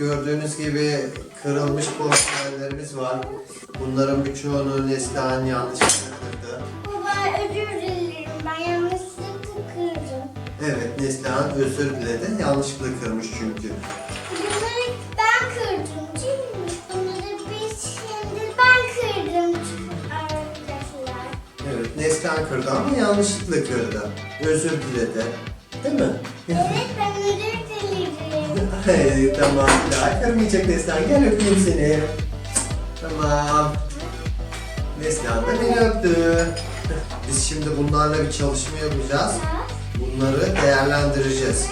gördüğünüz gibi kırılmış porselenlerimiz var. Bunların birçoğunu Neslihan yanlışlıkla kırdı. Baba özür dilerim. Ben yanlışlıkla kırdım. Evet Neslihan özür diledi. Yanlışlıkla kırmış çünkü. Bunları ben kırdım değil mi? Bunları biz şimdi ben kırdım arkadaşlar. Evet Neslihan kırdı ama yanlışlıkla kırdı. Özür diledi. Değil mi? Evet ben özür. Hey, tamam daha kırmayacak Neslihan. Gel öpeyim seni. Tamam. Neslihan da beni öptü. Biz şimdi bunlarla bir çalışma yapacağız. Bunları değerlendireceğiz.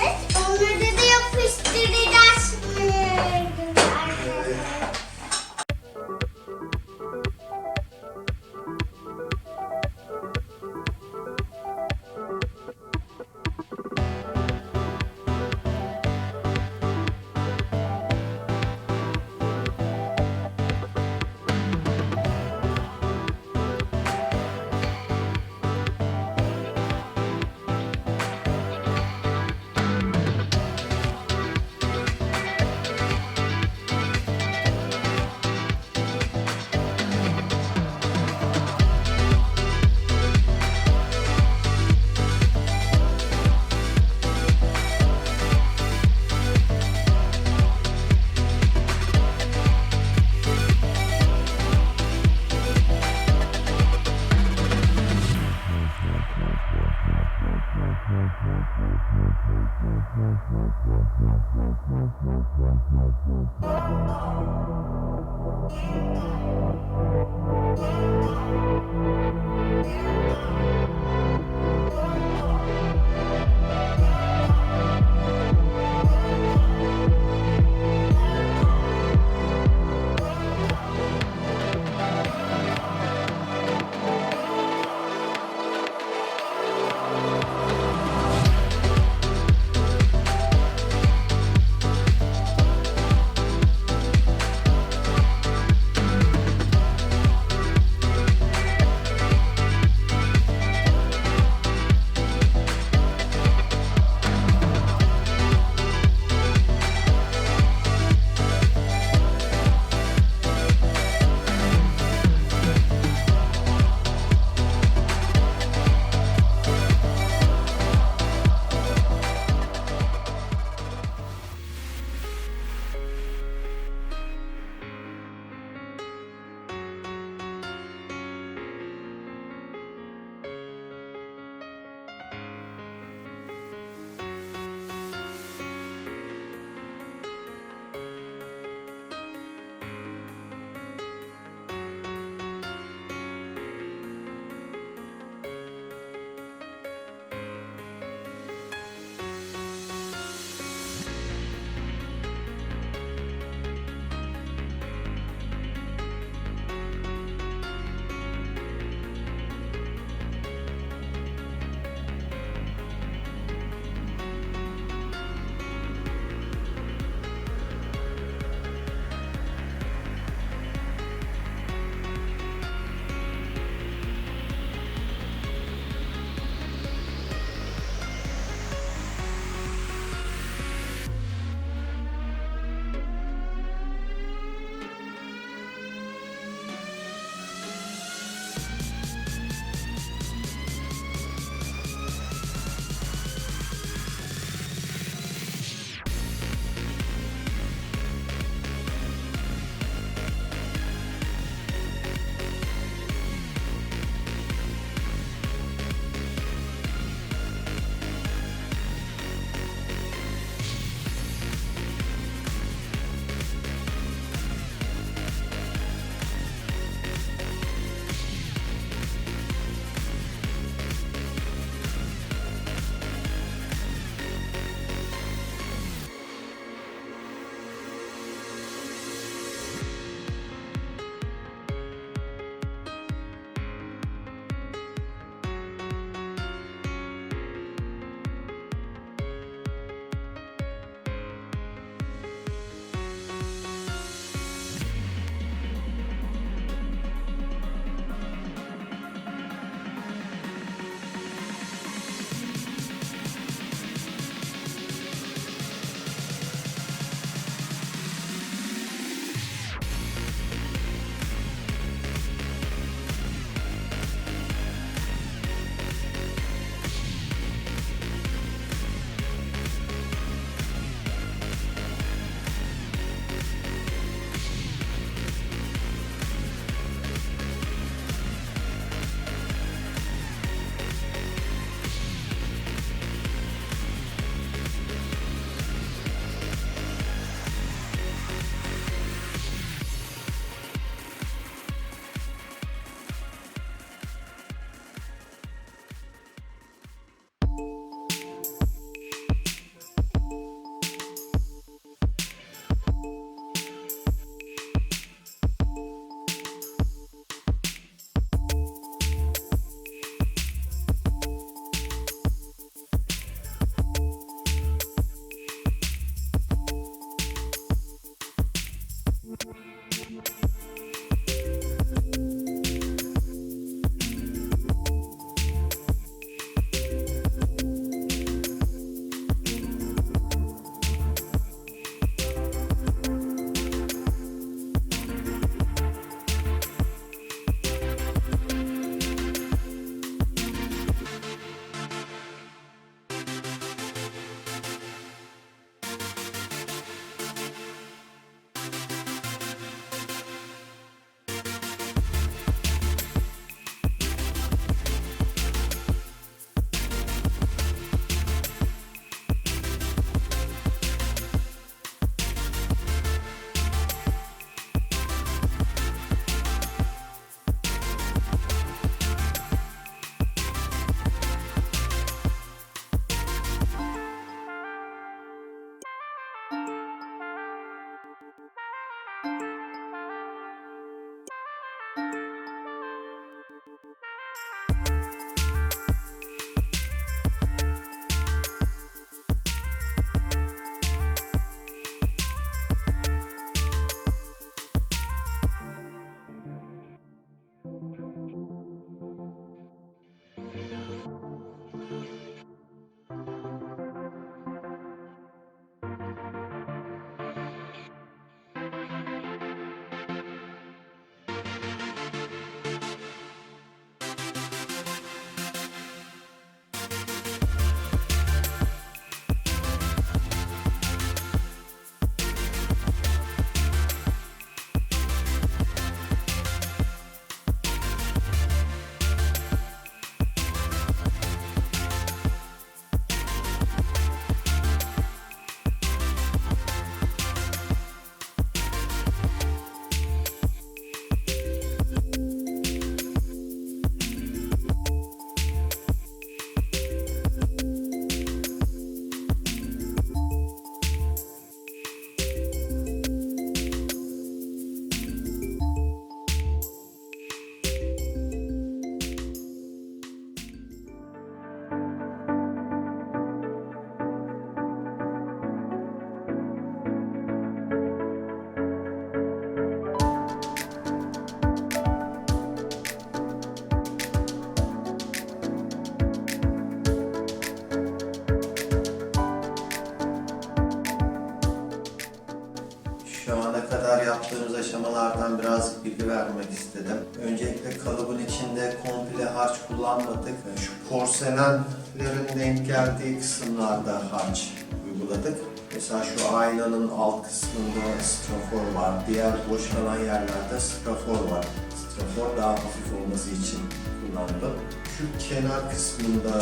Kadar yaptığımız aşamalardan birazcık bilgi vermek istedim. Öncelikle kalıbın içinde komple harç kullanmadık. Şu porselenlerin denk geldiği kısımlarda harç uyguladık. Mesela şu aynanın alt kısmında strafor var. Diğer boş kalan yerlerde strafor var. Strafor daha hafif olması için kullandım. Şu kenar kısmında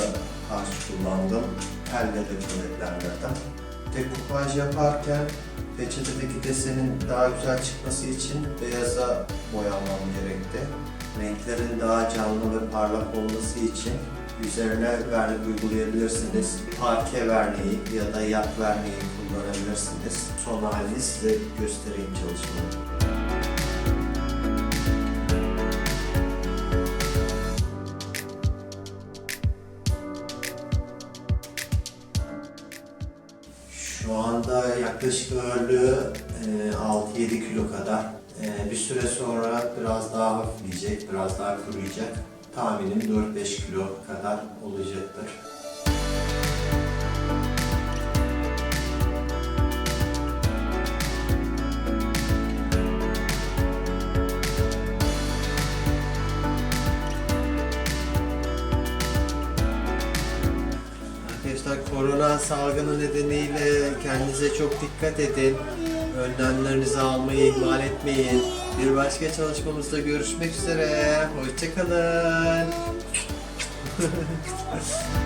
harç kullandım. Elle de kuvvetlendirdim. Dekupaj yaparken peçetedeki desenin daha güzel çıkması için beyaza boyanmam gerekti. Renklerin daha canlı ve parlak olması için üzerine vernik uygulayabilirsiniz. Parke verniği ya da yak verniği kullanabilirsiniz. Son halini size göstereyim çalışmayı. Anda yaklaşık ağırlığı e, 6-7 kilo kadar. E, Bir süre sonra biraz daha hafifleyecek, biraz daha kuruyacak. Tahminim 4-5 kilo kadar olacaktır. Korona salgını nedeniyle kendinize çok dikkat edin. Önlemlerinizi almayı ihmal etmeyin. Bir başka çalışmamızda görüşmek üzere. Hoşçakalın.